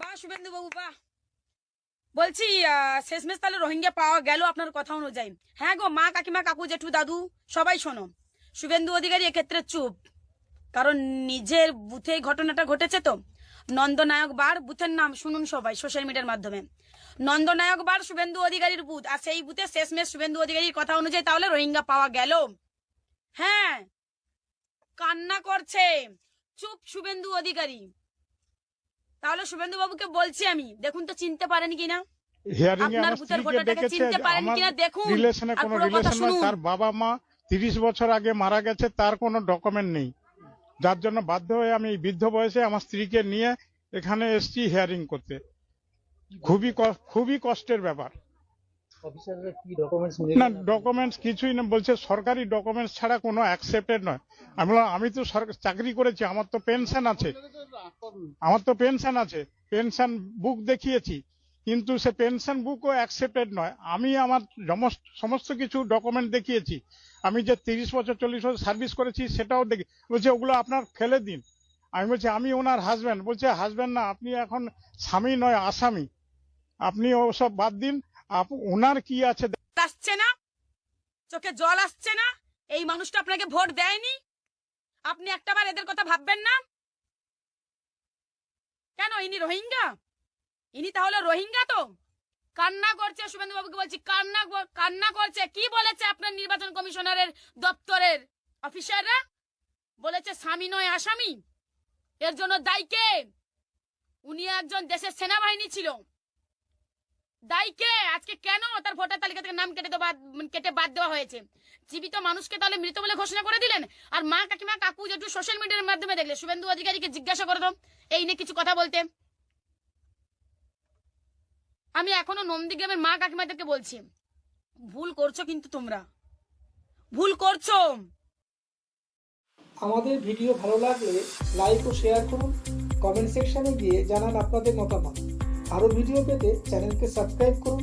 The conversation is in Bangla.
বাহ শুভেন্দু বাবু বাহ বলছি শেষমেশ তাহলে রোহিঙ্গা পাওয়া গেল আপনার কথা অনুযায়ী। হ্যাঁ গো, মা, কাকিমা, কাকু, জেঠু, দাদু, সবাই শোনো। শুভেন্দু অধিকারী এক্ষেত্রে চুপ। কারণ নিজের বুথে ঘটনাটা ঘটেছে তো। নন্দনায়ক বার বুথের নাম শুনুন সবাই সোশ্যাল মিডিয়ার মাধ্যমে। নন্দনায়ক বার শুভেন্দু অধিকারীর বুথ, আর সেই বুথে শেষমেশ শুভেন্দু অধিকারীর কথা অনুযায়ী তাহলে রোহিঙ্গা পাওয়া গেল। হ্যাঁ। কান্না করছে। চুপ শুভেন্দু অধিকারী। তাহলে শুভেন্দু বাবুকে বলছি আমি। দেখুন তো চিনতে পারেন কিনা। আপনার ভূতের স্ত্রীকে চিনতে পারেন কিনা? দেখুন রিলেশনে কোনো রিলেশন তার বাবা মা তিরিশ বছর আগে মারা গেছে তার কোনো ডকুমেন্ট নেই। যার জন্য বাধ্য হয়ে আমি বৃদ্ধ বয়সে আমার স্ত্রীকে নিয়ে এখানে এসেছি হিয়ারিং করতে। খুবই খুবই কষ্টের ব্যাপার অফিসাররা কি ডকুমেন্টস নিয়ে না ডকুমেন্টস কিছুই না বলছে সরকারি ডকুমেন্টস ছাড়া কোনো অ্যাকসেপ্টেড নয়। আমি বললাম, আমি তো চাকরি করেছি আমার তো পেনশন আছে। আমার তো পেনশন আছে পেনশন বুক দেখিয়েছি কিন্তু সে পেনশন বুকও অ্যাকসেপ্টেড নয়। আমি আমার সমস্ত সমস্ত কিছু ডকুমেন্ট দেখিয়েছি। আমি যে তিরিশ বছর চল্লিশ বছর সার্ভিস করেছি সেটাও দেখি বলছে ওগুলো আপনার ফেলে দিন। আমি বলছি আমি ওনার হাজব্যান্ড বলছে হাজব্যান্ড না আপনি এখন স্বামী নয় আসামি। আপনি ওসব বাদ দিন ওনার কি আছে আসছে না? চোখে জল আসছে না? এই মানুষটা আপনাকে ভোট দেয়নি? আপনি একটাবার এদের কথা ভাববেন না? কেন, ইনি রোহিঙ্গা? ইনি তাহলে রোহিঙ্গা তো? কান্না করছে শুভেন্দু বাবুকে বলছি, কান্না কান্না করছে। কি বলেছে আপনার নির্বাচন কমিশনারের দপ্তরের অফিসাররা? বলেছে, স্বামী নয়, আসামি। এর জন্য দায়ী কে? উনি একজন দেশের সেনাবাহিনী ছিল। দায়ী কে? আজকে কেন তার ভোটার তালিকা থেকে নাম কেটে দেওয়া কেটে বাদ দেওয়া হয়েছে? জীবিত মানুষকে তাহলে মৃত বলে ঘোষণা করে দিলেন? আর মা কাকিমা, কাকু যেটু সোশ্যাল মিডিয়ার মাধ্যমে দেখলে, শুভেন্দু অধিকারীকে জিজ্ঞাসা করে দাও। এই নিয়ে কিছু কথা বলতে। আমি এখনও নন্দীগ্রামের মা কাকিমাদেরকে বলছি, ভুল করছ কিন্তু তোমরা। ভুল করছ। আমাদের ভিডিও ভালো লাগলে লাইক ও শেয়ার করুন কমেন্ট সেকশনে গিয়ে জানান আপনাদের মতামত। আরও ভিডিও পেতে চ্যানেলকে সাবস্ক্রাইব করুন।